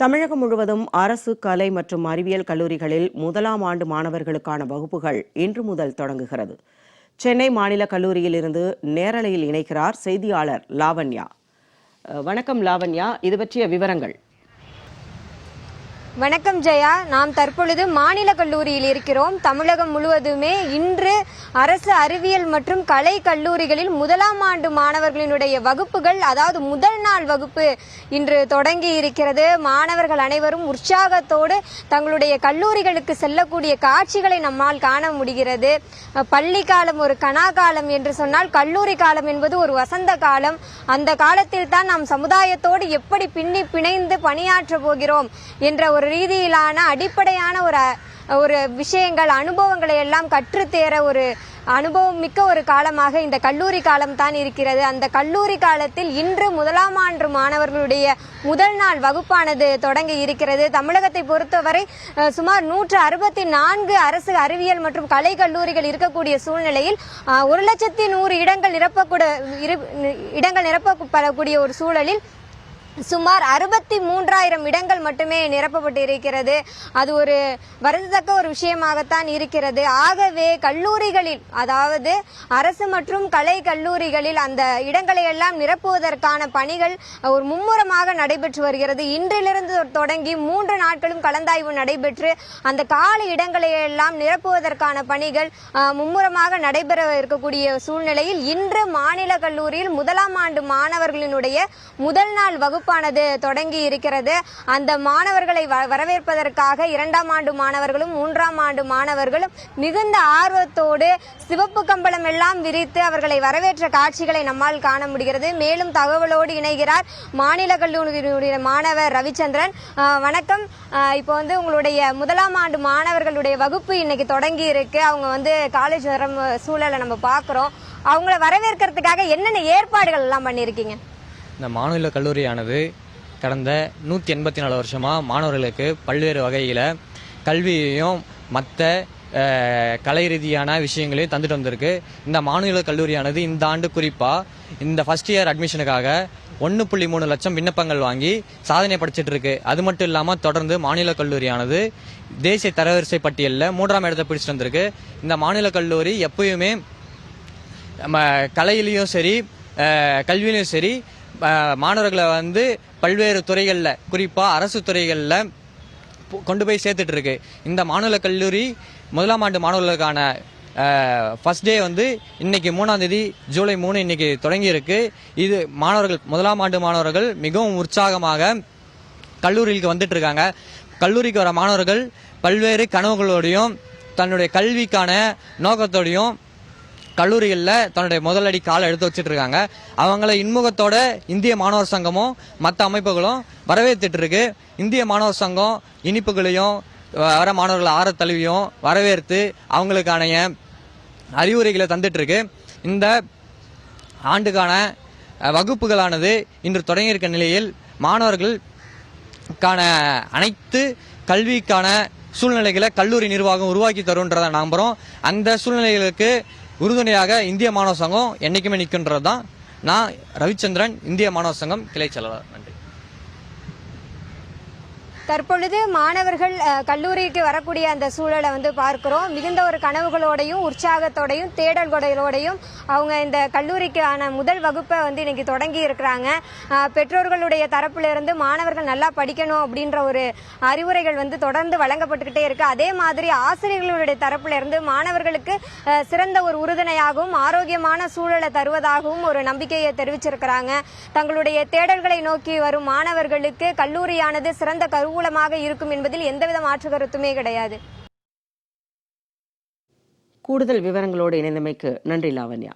தமிழகம் முழுவதும் அரசு கலை மற்றும் அறிவியல் கல்லூரிகளில் முதலாம் ஆண்டு மாணவர்களுக்கான வகுப்புகள் இன்று முதல் தொடங்குகிறது. சென்னை மாநில கல்லூரியிலிருந்து நேரலையில் இணைக்கிறார் செய்தியாளர் லாவண்யா. வணக்கம் லாவண்யா. இது பற்றிய விவரங்கள். வணக்கம் ஜெயா. நாம் தற்பொழுது மாநில கல்லூரியில் இருக்கிறோம். தமிழகம் முழுவதுமே இன்று அரசு அறிவியல் மற்றும் கலை கல்லூரிகளில் முதலாம் ஆண்டு மாணவர்களினுடைய வகுப்புகள் அதாவது முதல் நாள் வகுப்பு இன்று தொடங்கி இருக்கிறது. மாணவர்கள் அனைவரும் உற்சாகத்தோடு தங்களுடைய கல்லூரிகளுக்கு செல்லக்கூடிய காட்சிகளை நம்மால் காண முடிகிறது. பள்ளி காலம் ஒரு கனா காலம் என்று சொன்னால் கல்லூரி காலம் என்பது ஒரு வசந்த காலம். அந்த காலத்தில் தான் நாம் சமுதாயத்தோடு எப்படி பின்னி பிணைந்து பணியாற்ற போகிறோம் என்ற ஒரு ரீதியிலான அடிப்படையான ஒரு ஒரு விஷயங்கள் அனுபவங்களை எல்லாம் கற்றுத்தேர ஒரு அனுபவம் மிக்க ஒரு காலமாக இந்த கல்லூரி காலம் தான் இருக்கிறது. அந்த கல்லூரி காலத்தில் இன்று முதலாம் ஆண்டு மாணவர்களுடைய முதல் நாள் வகுப்பானது தொடங்கி இருக்கிறது. தமிழகத்தை பொறுத்தவரை சுமார் நூற்று அறுபத்தி நான்கு அரசு அறிவியல் மற்றும் கலை கல்லூரிகள் இருக்கக்கூடிய சூழ்நிலையில் ஒரு லட்சத்தி நூறு இடங்கள் நிரப்பக்கூட இரு- இடங்கள் நிரப்பப்படக்கூடிய ஒரு சூழலில் சுமார் அறுபத்தி மூன்றாயிரம் இடங்கள் மட்டுமே நிரப்பப்பட்டு இருக்கிறது அது ஒரு வருந்தத்தக்க ஒரு விஷயமாகத்தான் இருக்கிறது. ஆகவே கல்லூரிகளில் அதாவது அரசு மற்றும் கலை கல்லூரிகளில் அந்த இடங்களை எல்லாம் நிரப்புவதற்கான பணிகள் ஒரு மும்முரமாக நடைபெற்று வருகிறது. இன்றிலிருந்து தொடங்கி மூன்று நாட்களும் கலந்தாய்வு நடைபெற்று அந்த காலி இடங்களை எல்லாம் நிரப்புவதற்கான பணிகள் மும்முரமாக நடைபெற இருக்கக்கூடிய சூழ்நிலையில் இன்று மாநில கல்லூரியில் முதலாம் ஆண்டு மாணவர்களினுடைய முதல் நாள் வகுப்பு வகுப்பானது தொடங்கி இருக்கிறது. அந்த மாணவர்களை வ- வரவேற்பதற்காக இரண்டாம் ஆண்டு மாணவர்களும் மூன்றாம் ஆண்டு மாணவர்களும் மிகுந்த ஆர்வத்தோடு சிவப்பு கம்பளம் எல்லாம் விரித்து அவர்களை வரவேற்ற காட்சிகளை நம்மால் காண முடிகிறது. மேலும் தகவலோடு இணைகிறார் மாநில கல்லூரியுடைய மாணவர் ரவிச்சந்திரன். வணக்கம். இப்போ வந்து உங்களுடைய முதலாம் ஆண்டு மாணவர்களுடைய வகுப்பு இன்னைக்கு தொடங்கி இருக்கு. அவங்க வந்து காலேஜ் வர சூழலை நம்ம பார்க்குறோம் அவங்கள வரவேற்கிறதுக்காக என்னென்ன ஏற்பாடுகள் எல்லாம் பண்ணியிருக்கீங்க? இந்த மாநில கல்லூரியானது கடந்த நூற்றி எண்பத்தி நாலு வருஷமாக மாணவர்களுக்கு பல்வேறு வகையில் கல்வியையும் மற்ற கலை ரீதியான விஷயங்களையும் தந்துட்டு வந்திருக்கு. இந்த மாநில கல்லூரியானது இந்த ஆண்டு குறிப்பாக இந்த ஃபஸ்ட் இயர் அட்மிஷனுக்காக ஒன்று புள்ளி மூணு லட்சம் விண்ணப்பங்கள் வாங்கி சாதனை படைச்சிட்டு இருக்கு. அது மட்டும் இல்லாமல் தொடர்ந்து மாநில கல்லூரியானது தேசிய தரவரிசை பட்டியலில் மூன்றாம் இடத்தை பிடிச்சிட்டு வந்திருக்கு. இந்த மாநில கல்லூரி எப்பயுமே நம்ம கலையிலையும் சரி கல்வியிலையும் சரி மாணவர்களை வந்து பல்வேறு துறைகளில் குறிப்பாக அரசு துறைகளில் கொண்டு போய் சேர்த்துட்டு இருக்கு இந்த மாநில கல்லூரி முதலாம் ஆண்டு மாணவர்களுக்கான ஃபஸ்ட் டே வந்து இன்னைக்கு மூணாம் தேதி ஜூலை மூணு இன்னைக்கு தொடங்கியிருக்கு. இது மாணவர்கள் முதலாம் ஆண்டு மாணவர்கள் மிகவும் உற்சாகமாக கல்லூரிக்கு வந்துட்டு இருக்காங்க கல்லூரிக்கு வர மாணவர்கள் பல்வேறு கனவுகளோடையும் தன்னுடைய கல்விக்கான நோக்கத்தோடையும் கல்லூரிகளில் தன்னுடைய முதலடி காலை எடுத்து வச்சுட்டு இருக்காங்க அவங்கள இன்முகத்தோட இந்திய மாணவர் சங்கமும் மற்ற அமைப்புகளும் வரவேற்றுட்டு இருக்கு. இந்திய மாணவர் சங்கம் இனிப்புகளையும் வர மாணவர்களை ஆற தழுவியும் வரவேற்று அவங்களுக்கான அறிவுரைகளை தந்துட்டு இருக்கு. இந்த ஆண்டுக்கான வகுப்புகளானது இன்று தொடங்கியிருக்க நிலையில் மாணவர்களுக்கான அனைத்து கல்விக்கான சூழ்நிலைகளை கல்லூரி நிர்வாகம் உருவாக்கி தருன்றதை நம்புறோம். அந்த சூழ்நிலைகளுக்கு உறுதுணையாக இந்திய மாணவ சங்கம் என்றைக்குமே நிற்கின்றது தான் நான் ரவிச்சந்திரன் இந்திய மாணவ சங்கம் கிளை செயலாளர். தற்பொழுது மாணவர்கள் கல்லூரிக்கு வரக்கூடிய அந்த சூழலை வந்து பார்க்கிறோம். மிகுந்த ஒரு கனவுகளோடையும் உற்சாகத்தோடையும் தேடல்களோடையும் அவங்க இந்த கல்லூரிக்கான முதல் வகுப்பை வந்து இன்னைக்கு தொடங்கி இருக்கிறாங்க. பெற்றோர்களுடைய தரப்பிலிருந்து மாணவர்கள் நல்லா படிக்கணும் அப்படின்ற ஒரு அறிவுரைகள் வந்து தொடர்ந்து வழங்கப்பட்டுக்கிட்டே இருக்கு. அதே மாதிரி ஆசிரியர்களுடைய தரப்பிலிருந்து மாணவர்களுக்கு சிறந்த ஒரு உறுதுணையாகவும் ஆரோக்கியமான சூழலை தருவதாகவும் ஒரு நம்பிக்கையை தெரிவிச்சிருக்கிறாங்க. தங்களுடைய தேடல்களை நோக்கி வரும் மாணவர்களுக்கு கல்லூரியானது சிறந்த அனுகூலமாக இருக்கும் என்பதில் எந்தவித மாற்று கருத்துமே கிடையாது. கூடுதல் விவரங்களோடு இணைந்தமைக்கு நன்றி லாவண்யா.